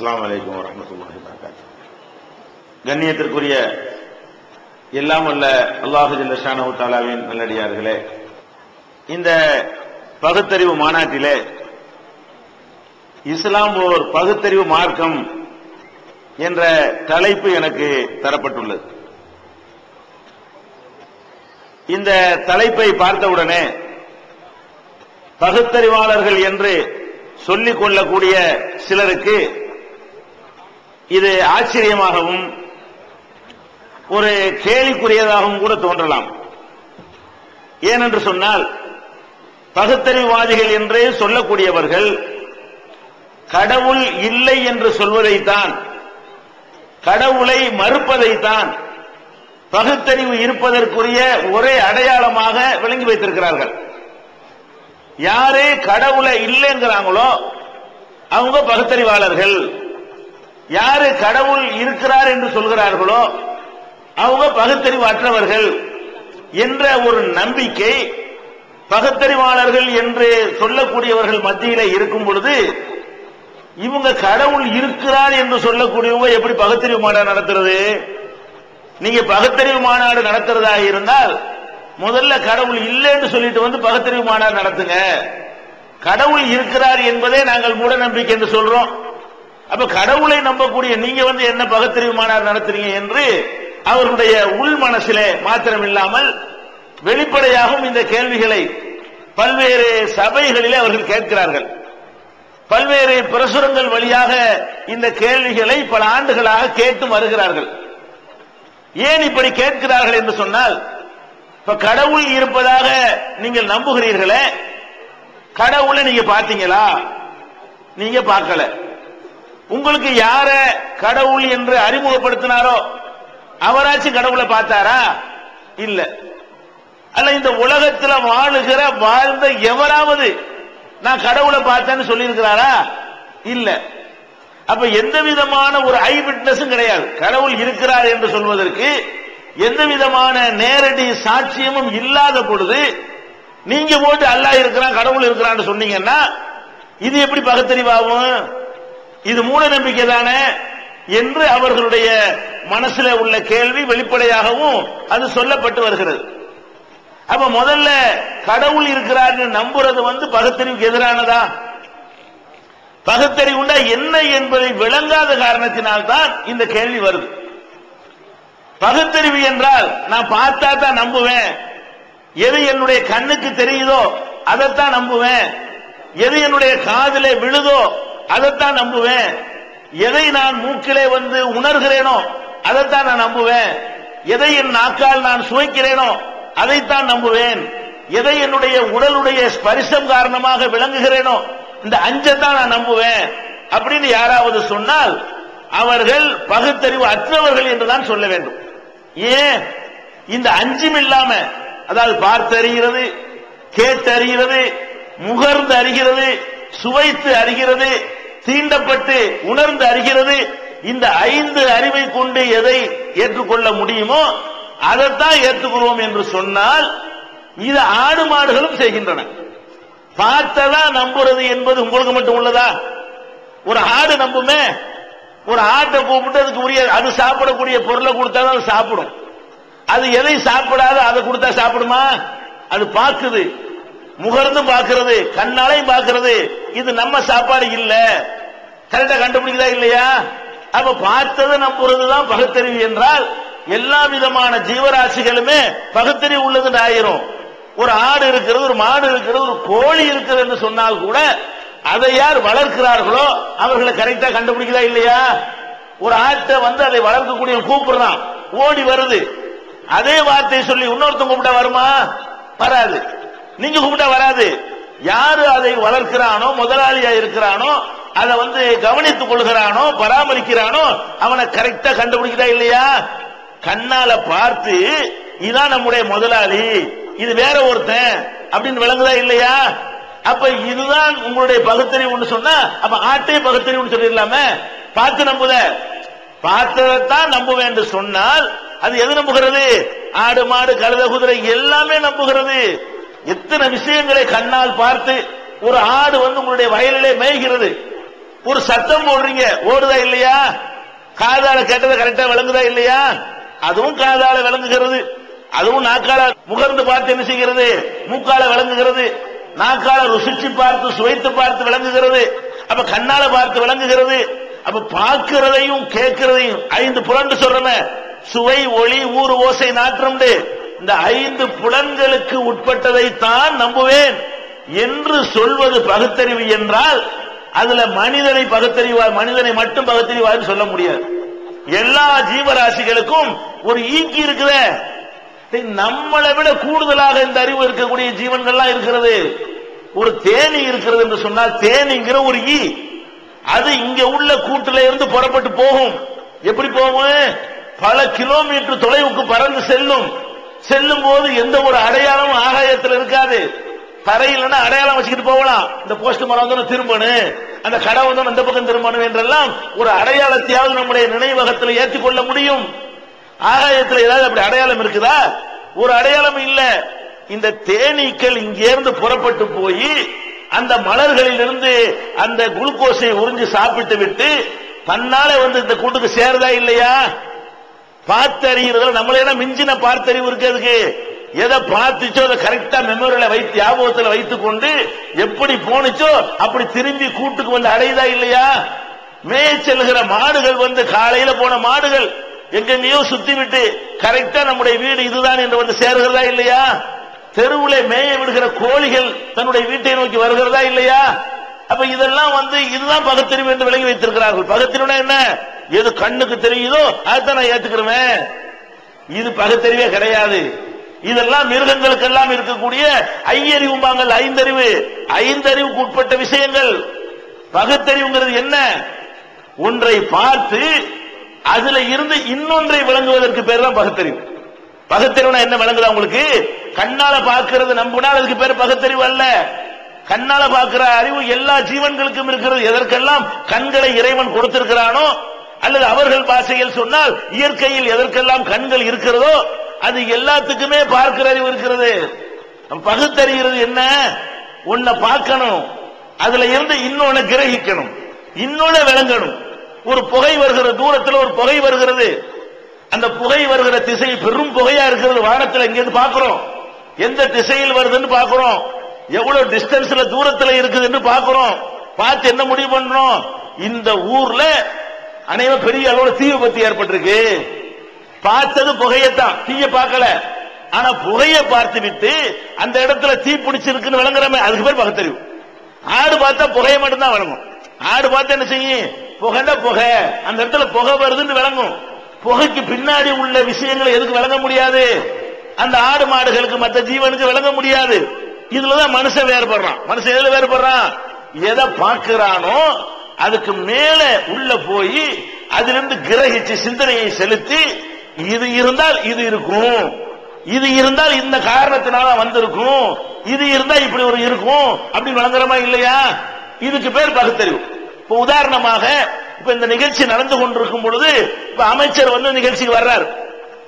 அஸ்லாம் அலைக்கும் வரமத்துல்லாஹி வரகாத்து கண்ணியத்திற்குரிய எல்லாம் அல்ல அல்லாஹு ஜல்லஷானு தாலாவின் நல்லடியார்களே இந்த பகுத்தறிவு மாநாட்டிலே இஸ்லாம் ஓர் பகுத்தறிவு மார்க்கம் என்ற தலைப்பு எனக்கு தரப்பட்டுள்ளது. இந்த தலைப்பை பார்த்தவுடனே பகுத்தறிவாளர்கள் என்று சொல்லிக் கொள்ளக்கூடிய சிலருக்கு இது ஆச்சரியமாகவும் ஒரு கேலிக்குரியதாகவும் கூட தோன்றலாம். ஏனென்று சொன்னால் பகுத்தறிவாதிகள் என்று சொல்லக்கூடியவர்கள் கடவுள் இல்லை என்று சொல்வதைத்தான் கடவுளை மறுப்பதைத்தான் பகுத்தறிவு இருப்பதற்குரிய ஒரே அடையாளமாக விளங்கி வைத்திருக்கிறார்கள். யாரே கடவுளை இல்லைங்கிறாங்களோ அவங்க பகுத்தறிவாளர்கள். யாரு கடவுள் இருக்கிறார் என்று சொல்கிறார்களோ அவங்க பகுத்தறிவற்றவர்கள் என்ற ஒரு நம்பிக்கை பகுத்தறிவாளர்கள் என்று சொல்லக்கூடியவர்கள் மத்தியில இருக்கும் பொழுது இவங்க கடவுள் இருக்கிறார் என்று சொல்லக்கூடியவங்க எப்படி பகுத்தறிவு மாநாடு நடத்துறது? நீங்க பகுத்தறிவு மாநாடு நடத்துறதாக இருந்தால் முதல்ல கடவுள் இல்லைன்னு சொல்லிட்டு வந்து பகுத்தறிவு மாநாடு நடத்துங்க. கடவுள் இருக்கிறார் என்பதே நாங்கள் மூட நம்பிக்கை என்று சொல்றோம். அப்ப கடவுளை நம்பக்கூடிய நீங்க வந்து என்ன பகுத்தறிவு மாநாடு நடத்துறீங்க என்று அவர்களுடைய உள் மனசிலே மாத்திரம் இல்லாமல் வெளிப்படையாகவும் இந்த கேள்விகளை பல்வேறு சபைகளிலே அவர்கள் கேட்கிறார்கள். பல்வேறு பிரசுரங்கள் வழியாக இந்த கேள்விகளை பல ஆண்டுகளாக கேட்டு வருகிறார்கள். ஏன் இப்படி கேட்கிறார்கள் என்று சொன்னால் இப்ப கடவுள் இருப்பதாக நீங்கள் நம்புகிறீர்களே கடவுளை நீங்க பார்த்தீங்களா? நீங்க பார்க்கல. உங்களுக்கு யார கடவுள் என்று அறிமுகப்படுத்தினாரோ அவராச்சும் கடவுளை பார்த்தாரா? இல்ல. அல்ல இந்த உலகத்தில் வாழுகிற வாழ்ந்த எவராவது நான் கடவுளை பார்த்தேன்னு சொல்லியிருக்கிறாரா? இல்ல. அப்ப எந்த விதமான ஒரு ஐ விட்னஸும் கிடையாது. கடவுள் இருக்கிறார் என்று சொல்வதற்கு எந்த விதமான நேரடி சாட்சியமும் இல்லாத பொழுது நீங்க போட்டு அல்லாஹ் இருக்கிறான் கடவுள் இருக்கிறான்னு சொன்னீங்கன்னா இது எப்படி பகுத்தறிவாகும்? இது மூட நம்பிக்கை தானே என்று அவர்களுடைய மனசுல உள்ள கேள்வி வெளிப்படையாகவும் அது சொல்லப்பட்டு வருகிறது. அப்ப முதல்ல கடவுள் இருக்கிறார் நம்புறது வந்து பகுத்தறிவுக்கு எதிரானதா? பகுத்தறிவுண்டா என்ன என்பதை விளங்காத காரணத்தினால்தான் இந்த கேள்வி வருது. பகுத்தறிவு என்றால் நான் பார்த்தா தான் நம்புவேன். எது என்னுடைய கண்ணுக்கு தெரியுதோ அதைத்தான் நம்புவேன். எது என்னுடைய காதிலே விழுதோ அதைத்தான் நம்புவேன். எதை நான் மூக்கிலே வந்து உணர்கிறேனோ அதைத்தான் நான் நம்புவேன். எதை என் நாக்கால் நான் சுவைக்கிறேனோ அதைத்தான் நம்புவேன். எதை என்னுடைய உடலுடைய ஸ்பரிசம் காரணமாக விளங்குகிறேனோ இந்த அஞ்சத்தான் நான் நம்புவேன். அப்படின்னு யாராவது சொன்னால் அவர்கள் பகுத்தறிவு அற்றவர்கள் என்றுதான் சொல்ல வேண்டும். ஏன்? இந்த அஞ்சும் இல்லாம அதாவது பார்த்து அறிகிறது அறிகிறது முகர்ந்து அறிகிறது சுவைத்து அறிகிறது தீண்டப்பட்டு உணர்ந்து அறிகிறது. இந்த ஐந்து அறிவை கொண்டு எதை ஏற்றுக்கொள்ள முடியுமோ அதைத்தான் ஏற்றுக்கொள்வோம் என்று சொன்னால் இது ஆடு மாடுகளும் செய்கின்றன. பார்த்ததா நம்புறது என்பது உங்களுக்கு மட்டும் உள்ளதா? ஒரு ஆடு நம்புமே? ஒரு ஆட்டை கூப்பிட்டு அதுக்கு உரிய அது சாப்பிடக்கூடிய பொருளை கொடுத்தா தான் அது சாப்பிடும். அது எதை சாப்பிடாத அதை கொடுத்தா சாப்பிடுமா? அது பார்க்குது. முகர்ந்தும் பாக்குறது கண்ணாலையும் பாக்குறது இது நம்ம சாப்பாடு இல்ல. கரெக்டா கண்டுபிடிக்குதா இல்லையா? அப்ப பார்த்ததை நம்புறதுதான் பகுத்தறிவு என்றால் எல்லா விதமான ஜீவராசிகளுமே பகுத்தறிவு உள்ளதுன்னு ஆயிரும். ஒரு ஆடு இருக்கிறது ஒரு மாடு இருக்கிறது ஒரு கோழி இருக்கிறது சொன்னால் கூட அதை யார் வளர்க்கிறார்களோ அவர்களை கரெக்டா கண்டுபிடிக்குதா இல்லையா? ஒரு ஆட்டை வந்து அதை வளர்க்கக்கூடிய கூப்பிடுறான். ஓடி வருது. அதே வார்த்தையை சொல்லி இன்னொருத்தன் கூப்பிட்டா வருமா? வராது. நீங்க கூப்பிட்டா வராது. யாரு அதை வளர்க்கிறானோ முதலாளியா இருக்கிறானோ அதை வந்து கவனித்துக் கொள்கிறானோ பராமரிக்கிறானோ அவனை கரெக்டா கண்டுபிடிக்கிறா இல்லையா? கண்ணால பார்த்து இதான் நம்முடைய முதலாளி இது வேற ஒருத்தன் அப்படின்னு விளங்குதா இல்லையா? அப்ப இதுதான் உங்களுடைய பகுத்தறிவுன்னு சொன்னா அப்ப ஆட்டே பகுத்தறிவுன்னு சொல்லிடலாமே. பார்த்து நம்புத. பார்த்ததைத்தான் நம்புவேன் என்று சொன்னால் அது எது நம்புகிறது? ஆடு மாடு கழுத குதிரை எல்லாமே நம்புகிறது. எத்தனை விஷயங்களை கண்ணால் பார்த்து ஒரு ஆடு வந்து உங்களுடைய வயலிலே மேய்கிறது. ஒரு சத்தம் போடுறீங்க ஓடுதா இல்லையா? காதால கேட்டதை கரெக்டா விளங்குதா இல்லையா? அதுவும் காதால விளங்குகிறது. அதுவும் நாக்கால முகர்ந்து பார்த்து என்ன செய்கிறது? மூக்கால விளங்குகிறது. நாக்கால ருசிச்சு பார்த்து சுவைத்து பார்த்து விளங்குகிறது. அப்ப கண்ணால பார்த்து விளங்குகிறது. அப்ப பார்க்கிறதையும் கேட்கிறதையும் ஐந்து புலன்று சொல்றமே. சுவை ஒளி ஊர் ஓசை நாற்றம் இந்த ஐந்து புலன்களுக்கு உட்பட்டதைத்தான் நம்புவேன் என்று சொல்வது பகுத்தறிவு என்றால் அதுல மனிதனை பகுத்தறிவா மனிதனை மட்டும் பகுத்தறிவான்னு சொல்ல முடியாது. எல்லா ஜீவராசிகளுக்கும் ஒரு ஈக்கி இருக்குதே. நம்மளை விட கூடுதலாக இந்த அறிவு இருக்கக்கூடிய ஜீவன்கள்லாம் இருக்கிறது. ஒரு தேனி இருக்கிறது என்று சொன்னால் தேனிங்கிற ஒரு ஈ. அது இங்க உள்ள கூட்டுல இருந்து புறப்பட்டு போகும். எப்படி போகும்? பல கிலோமீட்டர் தொலைவுக்கு பறந்து செல்லும். செல்லும் போது எந்த ஒரு அடையாளமும் ஆகாயத்தில் இருக்காது. தரையில்னா அடையாளம் வச்சுக்கிட்டு போகலாம். இந்த போஸ்ட் மரம் வந்து திரும்பணும். அந்த கடை வந்து அந்த பக்கம் திரும்பணும் என்றெல்லாம் ஒரு அடையாளத்தையாவது நம்முடைய நினைவகத்தில் ஏற்றுக்கொள்ள முடியும். ஆகாயத்தில் ஏதாவது அப்படி அடையாளம் இருக்குதா? ஒரு அடையாளம் இல்ல. இந்த தேனீக்கள் இங்கேருந்து புறப்பட்டு போய் அந்த மலர்களிலிருந்து அந்த குளுக்கோஸை உறிஞ்சு சாப்பிட்டு விட்டு தன்னால வந்து இந்த கூட்டுக்கு சேருதா இல்லையா? பார்த்தறிகிறதுல என்ன மிஞ்சின பார்த்தறிவு இருக்கு அதுக்கு? எதை பார்த்துச்சோ அதை கரெக்டா மெமரியில வைத்து ஞாபகத்தில் வைத்துக் கொண்டு எப்படி போனுச்சோ அப்படி திரும்பி கூட்டுக்கு வந்து அடையுதா இல்லையா? மேய செல்கிற மாடுகள் வந்து காலையில போன மாடுகள் எங்கெங்கேயோ சுத்தி விட்டு கரெக்டா நம்முடைய வீடு இதுதான் என்று வந்து சேருகிறதா இல்லையா? தெருவுல மேய விடுகிற கோழிகள் தன்னுடைய வீட்டை நோக்கி வருகிறதா இல்லையா? அப்ப இதெல்லாம் வந்து இதுதான் பகுத்தறிவு என்று விளங்கி வைத்திருக்கிறார்கள். பகுத்தறிவுனா என்ன? எது கண்ணுக்கு தெரியுதோ அதை நான் ஏத்துக்கிறேன் இது பகுத்தறிவே கிடையாது. இதெல்லாம் மிருகங்களுக்கெல்லாம் இருக்கக்கூடிய ஐயறிவும்பாங்கள் ஐந்தறிவு. ஐந்தறிவுக்கு உட்பட்ட விஷயங்கள். பகுத்தறிவுங்கிறது என்ன? ஒன்றை பார்த்து அதுல இருந்து இன்னொன்றை விளங்குவதற்கு பேர் தான் பகுத்தறிவு. பகுத்தறிவுனா என்ன விளங்குதா உங்களுக்கு? கண்ணால பார்க்கிறது நம்பினால் அதுக்கு பேர் பகுத்தறிவு அல்ல. கண்ணால பார்க்கிற அறிவு எல்லா ஜீவன்களுக்கும் இருக்கிறது. எதற்கெல்லாம் கண்களை இறைவன் கொடுத்திருக்கிறானோ அல்லது அவர்கள் பாஷையில் சொன்னால் இயற்கையில் எதற்கெல்லாம் கண்கள் இருக்கிறதோ அது எல்லாத்துக்குமே பார்க்கிற அறிவு இருக்கிறது. பகுத்தறிகிறது என்ன? உன்னை பார்க்கணும். அதுல இருந்து இன்னொன்னு கிரகிக்கணும். இன்னொன்னு விளங்கணும். ஒரு புகை வருகிற தூரத்தில் ஒரு புகை வருகிறது. அந்த புகை வருகிற திசை பெரும் புகையா இருக்கிறது. வானத்தில் இங்கிருந்து பார்க்கிறோம். எந்த திசையில் வருதுன்னு பார்க்கிறோம். எவ்வளவு டிஸ்டன்ஸ்ல தூரத்தில் இருக்குதுன்னு பார்க்கிறோம். பார்த்து என்ன முடிவு பண்றோம் இந்த ஊர்ல அனைவரும் பெரிய அளவுல தீ விபத்து ஏற்பட்டிருக்கு. பார்த்தது புகையத்தான். தீய பார்க்கல. ஆனா புகைய பார்த்து விட்டு அந்த இடத்துல தீ பிடிச்சிருக்குன்னு விளங்குறமே அதுக்கு பேர் பகுத்தறிவு ஆடு பார்த்தா புகைய மட்டும்தான் விளங்கும். ஆடு பார்த்தா என்ன செய்யும்? புகைன்னா புகை. அந்த இடத்துல புகை வருதுன்னு விளங்கும். புகைக்கு பின்னாடி உள்ள விஷயங்களை எதுக்கு விளங்க முடியாது? அந்த ஆடு மாடுகளுக்கு மற்ற ஜீவனுக்கு விளங்க முடியாது. இதுலதான் மனுஷன் வேறுபடுறான். மனுஷன் எதுல வேறுபடுறான்? எதை பார்க்கிறானோ அதுக்கு மேல உள்ள போய் அதிலிருந்து கிரகிச்சு சிந்தனையை செலுத்தி இது இருந்தால் இது இருக்கும். இது இருந்தால் இந்த காரணத்தினால வந்திருக்கும். இது இருந்தா இப்படி ஒரு இருக்கும். அப்படி வழங்குறமா இல்லையா? இதுக்கு பேர் பகுத்தறிவு. இப்ப உதாரணமாக இப்ப இந்த நிகழ்ச்சி நடந்து கொண்டிருக்கும் பொழுது இப்ப அமைச்சர் வந்து நிகழ்ச்சிக்கு வர்றார்.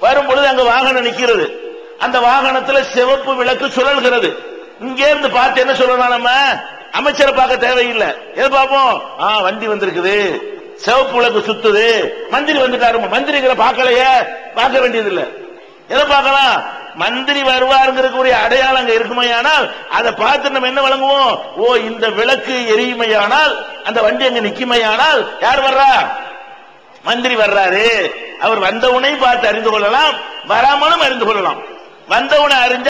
வரும் பொழுது அங்க வாகனம் நிக்கிறது. அந்த வாகனத்துல சிவப்பு விளக்கு சுழல்கிறது. இங்கே இருந்து பார்த்து என்ன சொல்லலாம் நம்ம? அமைச்சரை பார்க்க தேவையில்லை. எது பார்ப்போம்? ஆ வண்டி வந்திருக்குது. சிவப்பு விளக்கு சுத்துது. மந்திரி வந்துட்டாரு மந்திரிகளை பார்க்கலையே. பார்க்க வேண்டியது இல்ல எதை பார்க்கலாம்? மந்திரி வருவாருங்கிறக்கூடிய அடையாளம் அங்க இருக்குமையானால் அதை பார்த்து நம்ம என்ன வழங்குவோம்? ஓ இந்த விளக்கு எரியுமையானால் அந்த வண்டி அங்க நிக்குமையானால் யார் வர்றா? மந்திரி வர்றாரு. அவர் வந்தவனையும் பார்த்து அறிந்து கொள்ளலாம். வராமலும் அறிந்து கொள்ளலாம். வந்தவுனை அறிஞ்ச